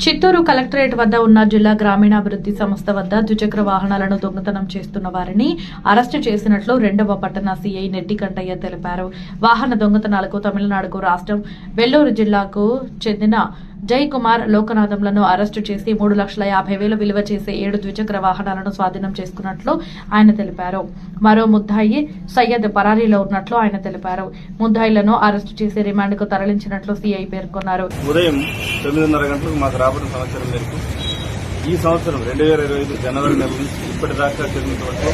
Chittoor collectorate వద్ద ఉన్న జిల్లా గ్రామీణాభివృద్ధి సంస్థ వద్ద ద్విచక్ర వాహనాలను దొంగతనం చేస్తున్న వారిని అరెస్టు చేసినట్లు రెండవ పట్టణ సీఐ నెట్టికంటయ్య తెలిపారు. వాహన దొంగతనాలకు తమిళనాడుకు రాష్ట్రం వెల్లూరు జిల్లాకు చెందిన జై కుమార్ లోకనాథంలను అరెస్టు చేసి మూడు లక్షల యాభై వేలు విలువ చేసే ఏడు ద్విచక్ర వాహనాలను స్వాధీనం చేసుకున్నట్లు ఆయన తెలిపారు. మరో ముద్దాయి సయ్యద్ పరారీలో ఉన్నట్లు ఆయన తెలిపారు. ముద్దాయిలను అరెస్టు చేసి రిమాండ్కు తరలించినట్లు సిఐ పేర్కొన్నారు. ఉదయం తొమ్మిదిన్నర గంటలకు మాకు రాబడిన సంవత్సరం మేరకు ఈ సంవత్సరం రెండు వేల ఇరవై ఐదు జనవరి నెల నుంచి ఇప్పటిదాకా జరిగినటువంటి వరకు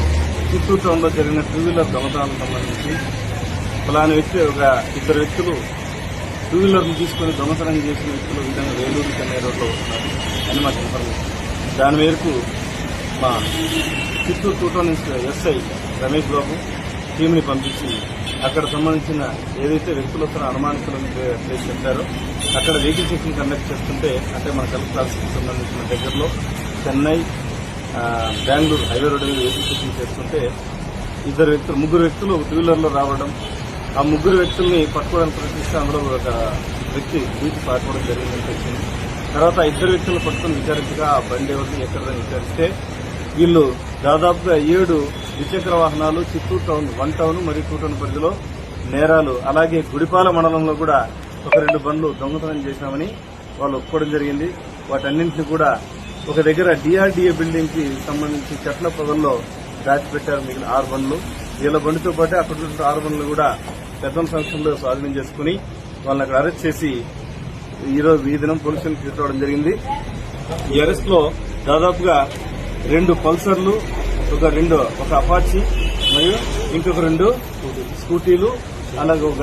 చిత్తూరు టౌన్లో జరిగిన టూ వీలర్ దొంగతనాలకు సంబంధించి ఫలాని వ్యక్తి ఒక ఇద్దరు వ్యక్తులు టూ వీలర్ని తీసుకుని దొంగతనం చేసిన వ్యక్తులు విధంగా వేలూరు చెన్నై రోడ్లో వస్తున్నారు అని మాకు ఇన్ఫర్మేషన్ దాని మేరకు మా Chittoor two town SI Ramesh Babu టీంని పంపించి అక్కడ సంబంధించిన ఏదైతే వ్యక్తులు వస్తున్న అనుమానితులను ప్లేస్ చెప్పారో అక్కడ వెహికల్ చెకింగ్ కండక్ట్ చేస్తుంటే అంటే మన కలెక్టర్ ఆఫీస్కి సంబంధించిన దగ్గరలో చెన్నై బెంగళూరు హైవే రోడ్డు మీద వెహికల్ చెకింగ్ చేస్తుంటే ఇద్దరు వ్యక్తులు ముగ్గురు వ్యక్తులు టూ వీలర్లో రావడం ఆ ముగ్గురు వ్యక్తుల్ని పట్టుకోవడానికి ప్రయత్నిస్తే అందులో ఒక వ్యక్తి బీచ్ పారిపోవడం జరిగిందని తెలిసింది. తర్వాత ఇద్దరు వ్యక్తులను పట్టుకుని విచారించగా ఆ బండి ఎవరిని ఎక్కడదని విచారిస్తే వీళ్ళు దాదాపుగా ఏడు ద్విచక్ర వాహనాలు చిత్తూరు టౌన్ వన్ టౌన్ మరియు టూ టౌన్ పరిధిలో నేరాలు అలాగే గుడిపాల మండలంలో కూడా ఒక రెండు బండ్లు దొంగతనం చేశామని వాళ్ళు ఒప్పుకోవడం జరిగింది. వాటన్నింటినీ కూడా ఒక దగ్గర డిఆర్డీఏ బిల్డింగ్కి సంబంధించి చెట్ల పొదల్లో దాచిపెట్టారు మిగిలిన ఆరు బండ్లు వీళ్ళ బండితో పాటు అక్కడ ఆరు బండ్లు కూడా పెద్దల సంక్షంలో స్వాధీనం చేసుకుని వాళ్ళని అక్కడ అరెస్ట్ చేసి ఈరోజు ఈ దినం పోలీసులు తీసుకురావడం జరిగింది. ఈ అరెస్ట్లో దాదాపుగా రెండు పల్సర్లు ఒక రెండు ఒక అపాచీ మరియు ఇంకొక రెండు స్కూటీలు అలాగే ఒక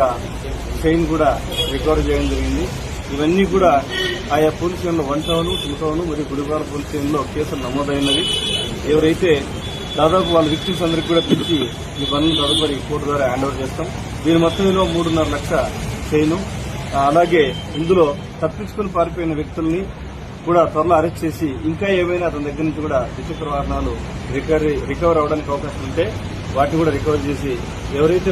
చైన్ కూడా రికవర్ చేయడం జరిగింది. ఇవన్నీ కూడా ఆయా పోలీస్ స్టేషన్లో వన్ టౌన్ టూ టౌన్ మరియు గుడివార పోలీస్ స్టేషన్లో కేసులు నమోదైనవి. ఎవరైతే దాదాపు వాళ్ళ విక్టిమ్స్ అందరికీ కూడా పిలిచి ఈ పనులు తదుపరి కోర్టు ద్వారా హ్యాండ్ ఓవర్ చేస్తాం. దీని మొత్తం విలువ మూడున్నర లక్ష చైను. అలాగే ఇందులో తప్పించుకుని పారిపోయిన వ్యక్తుల్ని కూడా త్వరలో అరెస్ట్ చేసి ఇంకా ఏమైనా అతని దగ్గర నుంచి కూడా ద్విచక్ర వాహనాలు రికవరీ రికవర్ అవడానికి అవకాశం ఉంటే వాటిని కూడా రికవర్ చేసి ఎవరైతే